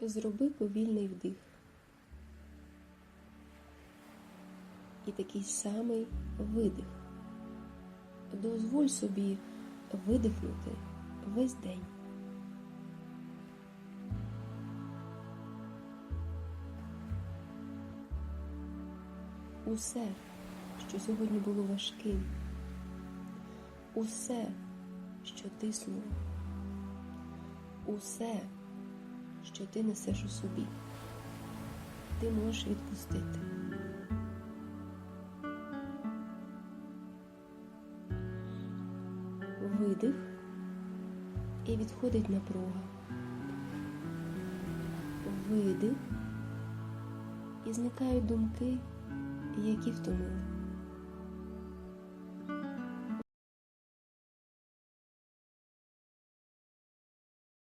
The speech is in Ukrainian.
Зроби повільний вдих. І такий самий видих. Дозволь собі видихнути весь день. Усе, що сьогодні було важким, усе, що тиснуло, усе, що ти несеш у собі, ти можеш відпустити. Видих і відходить напруга. Видих і зникають думки, які втомили.